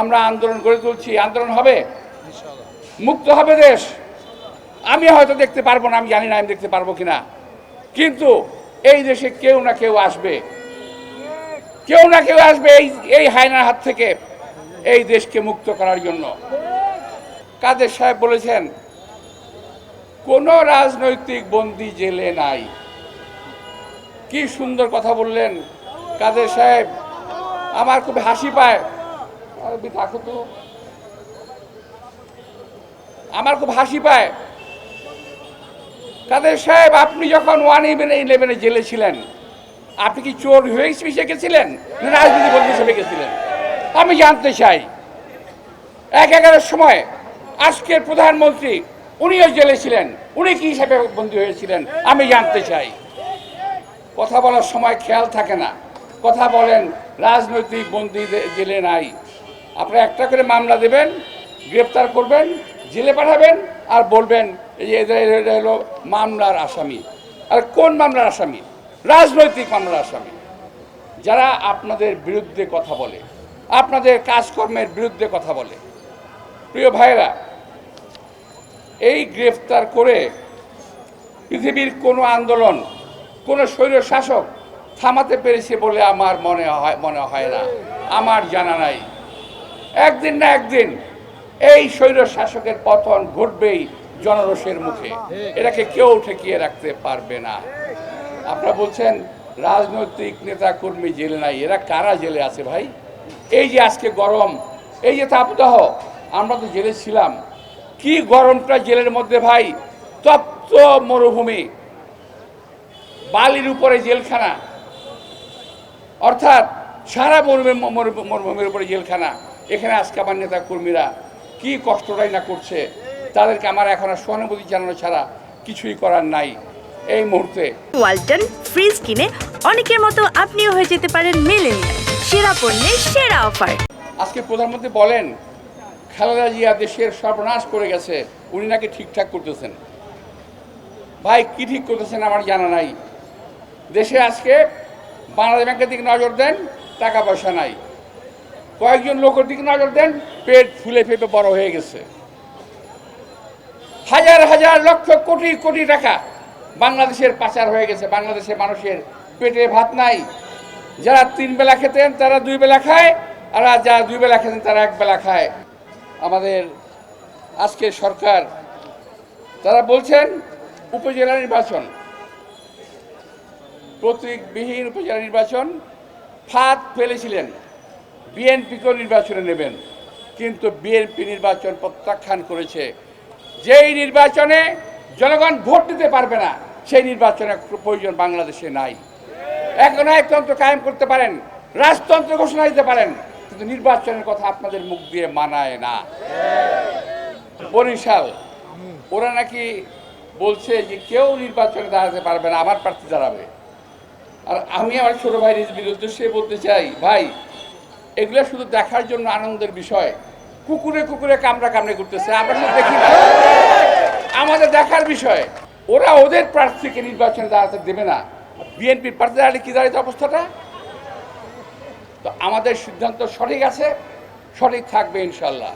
আমরা আন্দোলন গড়ে তুলছি। আন্দোলন হবে? মুক্ত হবে দেশ? আমি হয়তো দেখতে পারব না আমি জানি না আমি দেখতে পারব কিনা। কিন্তু এই দেশে কেউ না কেউ আসবে। কেউ না কেউ আসবে এই এই হায়নার হাত থেকে এই দেশকে মুক্ত করার জন্য। কাদের সাহেব বলেছেন কোন রাজনৈতিক বন্দী জেলে নাই। কি সুন্দর কথা বললেন কাদের সাহেব। আমার খুব হাসি পায়। আমার খুব হাসি পায়। কাদের সাহেব, আপনি যখন ওয়ান ইলেভেন ইলেভেনে জেলে ছিলেন, আপনি কি চোর হয়ে হিসেবে গেছিলেন? রাজনীতি বন্দী হিসেবে গেছিলেন? আমি জানতে চাই। এক এগারোর সময় আজকের প্রধানমন্ত্রী, উনিও জেলে ছিলেন। উনি কি হিসাবে বন্দী হয়েছিলেন? আমি জানতে চাই। কথা বলার সময় খেয়াল থাকে না। কথা বলেন, রাজনৈতিক বন্দী জেলে নাই। আপনারা একটা করে মামলা দেবেন, গ্রেপ্তার করবেন, জেলে পাঠাবেন আর বলবেন, এই যে এরা হলো মামলার আসামি। আর কোন মামলার আসামি? রাজনৈতিক মামলার আসামি। যারা আপনাদের বিরুদ্ধে কথা বলে, আপনাদের কাজকর্মের বিরুদ্ধে কথা বলে। প্রিয় ভাইরা এই গ্রেফতার করে পৃথিবীর কোনো আন্দোলন, কোনো স্বৈর শাসক থামাতে পেরেছে বলে আমার মনে হয় মনে হয় না। আমার জানা নাই। একদিন না একদিন এই স্বৈর শাসকের পতন ঘটবেই জনরোষের মুখে। এটাকে কেউ ঠেকিয়ে রাখতে পারবে না। আপনারা বলছেন, রাজনৈতিক নেতা কর্মী জেলে নাই, এরা কারা জেলে আছে ভাই? এই যে আজকে গরম, এই যে তাপদাহ, আমরা তো জেলে ছিলাম। কি গরমটা জেলের মধ্যে ভাই? তপ্ত মরুভূমি, বালির উপরে জেলখানা, অর্থাৎ সারা মরুভূমি মরু- মরুভূমির উপরে জেলখানা। এখানে আজকে আমার নেতা কর্মীরা কি কষ্টটাই না করছে তাদেরকে আমার এখন আর সহানুভূতি জানানো ছাড়া কিছুই করার নাই। এই মুহূর্তে ওয়ালটন ফ্রিজ কিনে অনেকের মতো আপনিও হয়ে যেতে পারেন মেলেনিয়া সেরা পণ্যের সেরা অফার। আজকে প্রধানমন্ত্রী বলেন খালেদা জিয়া দেশের সর্বনাশ করে গেছে উনি নাকি ঠিকঠাক করতেছেন। ভাই কি ঠিক করতেছেন আমার জানা নাই। দেশে আজকে বাংলাদেশ ব্যাংকের দিকে নজর দেন টাকা পয়সা নাই। কয়েকজন লোকের দিকে নজর দেন, পেট ফুলে ফেপে বড় হয়ে গেছে। হাজার হাজার, লক্ষ, কোটি কোটি টাকা বাংলাদেশের পাচার হয়ে গেছে। বাংলাদেশের মানুষের পেটে ভাত নাই। যারা তিন বেলা খেতেন, তারা দুই বেলা খায়, আর যারা দুই বেলা খেতেন, তারা এক বেলা খায়। আমাদের আজকের সরকার, তারা বলছেন, উপজেলা নির্বাচন, প্রতীকবিহীন উপজেলা নির্বাচন, ফাঁদ ফেলেছিলেন। বিএনপিকেও নির্বাচনে নেবেন। কিন্তু বিএনপি নির্বাচন প্রত্যাখ্যান করেছে। যেই নির্বাচনে জনগণ ভোট দিতে পারবে না, সেই নির্বাচনের প্রয়োজন বাংলাদেশে নাই। একনায়কতন্ত্র কায়েম করতে পারেন, রাজতন্ত্র ঘোষণা দিতে পারেন, কিন্তু নির্বাচনের কথা আপনাদের মুখ দিয়ে মানায় না। বরিশাল, ওরা নাকি বলছে যে কেউ নির্বাচনে দাঁড়াতে পারবে না, আমার প্রার্থী দাঁড়াবে। আর আমি আমার ছোট ভাইয়ের বিরুদ্ধে সে বলতে চাই, ভাই এগুলো শুধু দেখার জন্য আনন্দের বিষয়। কুকুরে কুকুরে কামড়া কামড়ে করতেছে, আমরা শুধু দেখি না। আমাদের দেখার বিষয়, ওরা ওদের প্রার্থীকে নির্বাচনে দাঁড়াতে দেবে না। বিএনপির প্রার্থী দাঁড়ালে কি দাঁড়িয়েছে অবস্থাটা? তো আমাদের সিদ্ধান্ত সঠিক আছে, সঠিক থাকবে ইনশাল্লাহ